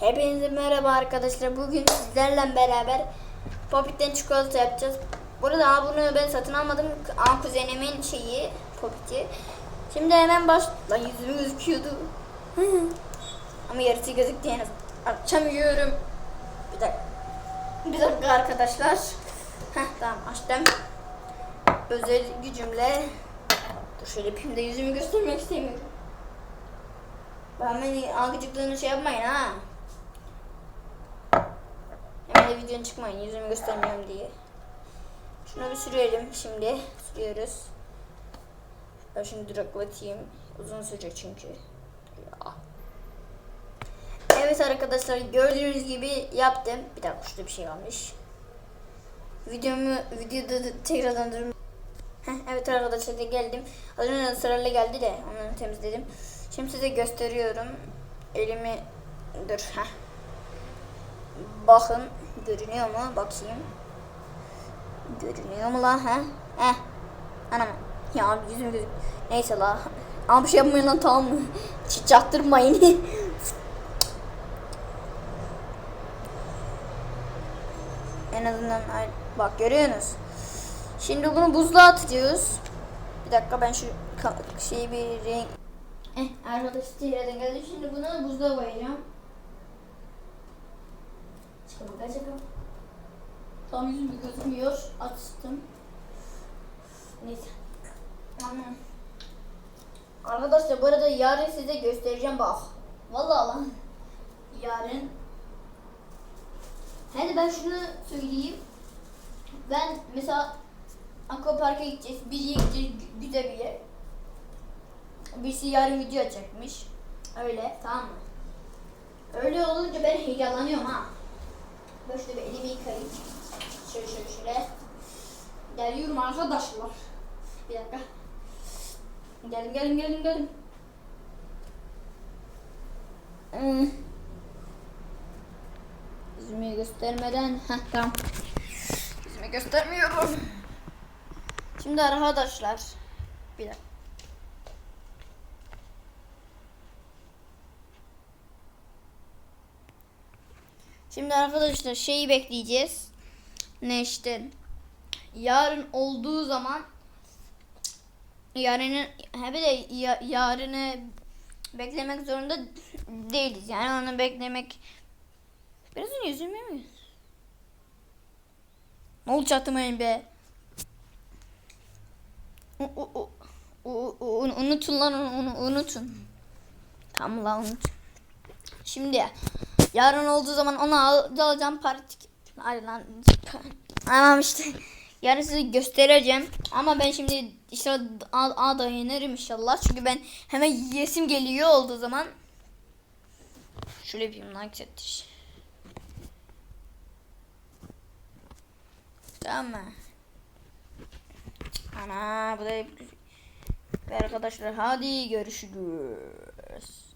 Hepinize merhaba arkadaşlar. Bugün sizlerle beraber Popit'ten çikolata yapacağız. Burada bunu ben satın almadım. Aa, kuzenimin şeyi Popit'i. Şimdi hemen baş... Lan yüzüm gözüküyordu. Ama yarısı gözüktü yani. Açamıyorum. Bir dakika. Bir dakika arkadaşlar. Heh tamam açtım. Özel gücümle. Dur şöyle yapayım da yüzümü göstermek istemiyorum. Ben beni algıcıklığını şey yapmayın ha. Hemen de videonun çıkmayın yüzümü göstermiyorum diye. Şunu bir sürelim şimdi. Sürüyoruz. Ben şimdi duraklatayım. Uzun sürecek çünkü. Ya. Evet arkadaşlar gördüğünüz gibi yaptım. Bir dakika şurada bir şey kalmış. Videomu videoda da tekrardan durum. Evet arkadaşlar da geldim. Az önce sırayla geldi de onu temizledim. Şimdi size gösteriyorum. Elimi dur. Heh. Bakın görünüyor mu? Bakayım. Görünüyor mu lan? He? Heh. Anam. Ya yüzüm gözüm. Neyse la. Ama bir şey yapmayın lan tamam mı? Çaktırmayın. en azından bak görüyorsunuz. Şimdi bunu buzluğa atacağız. Bir dakika ben şu şeyi bir renk... Eh arkadaş tekrardan geldi. Şimdi bunu buzluğa koyacağım. Çıkalım çıkalım. Tam yüzüm gözükmüyor. Açtım. Neyse. Tamam. Arkadaşlar bu arada yarın size göstereceğim bak. Vallahi lan. Yarın. Hadi ben şunu söyleyeyim. Ben mesela Aquapark'a gideceğiz. Bir yere gideceğiz. gü- Güzel bir yer. Birisi yarın video çekmiş. Öyle tamam mı? Öyle olunca ben heyecanlanıyorum ha. Ben şöyle bir elimi yıkayayım. Şöyle şöyle şöyle. Geliyorum arkadaşlar. Bir dakika. Geldim geldim geldim geldim. Hmm. Yüzümü göstermeden. Heh tamam. Yüzümü göstermiyorum. Şimdi arkadaşlar. Bir dakika. Şimdi arkadaşlar şeyi bekleyeceğiz. Ne işte yarın olduğu zaman yarını he de ya, yarını beklemek zorunda değiliz. Yani onu beklemek biraz önce yüzüme mi? Ne oldu çatmayın be? Unutun lan onu unutun. Tamam lan unut. Şimdi yarın olduğu zaman onu al, alacağım parti. Ay lan. Tamam işte. Yarın size göstereceğim. Ama ben şimdi işte A, A dayanırım inşallah. Çünkü ben hemen yesim geliyor olduğu zaman. Şöyle yapayım lan çetiş. Tamam mı? Ana bu da Ve arkadaşlar hadi görüşürüz.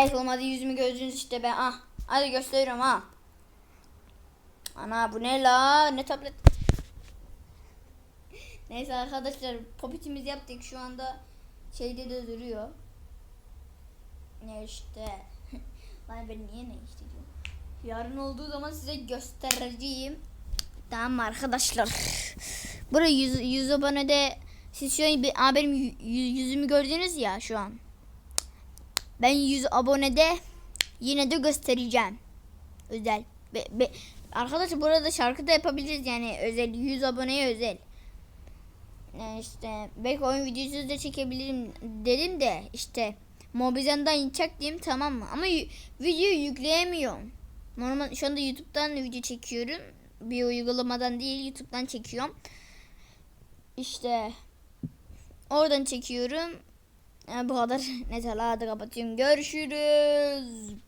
Oğlum hadi yüzümü gördünüz işte ben ah. Hadi gösteriyorum ha. Ana bu ne la? Ne tablet? Neyse arkadaşlar popitimizi yaptık şu anda şeyde de duruyor. Ne işte. Lan ben niye ne işte diyorum. Yarın olduğu zaman size göstereceğim. Tamam arkadaşlar. Buraya 100, 100 abonede siz şu an benim yü- yü- yüzümü gördünüz ya şu an. Ben 100 abonede yine de göstereceğim. Özel. Be, be, arkadaşlar burada şarkı da yapabiliriz yani özel 100 aboneye özel. Yani işte belki oyun videosu da çekebilirim dedim de işte Mobizen'den inecek diyeyim tamam mı? Ama videoyu yükleyemiyorum. Normal şu anda YouTube'dan video çekiyorum. Bir uygulamadan değil YouTube'dan çekiyorum. İşte oradan çekiyorum. Yani bu kadar. Neyse hadi kapatıyorum. Görüşürüz.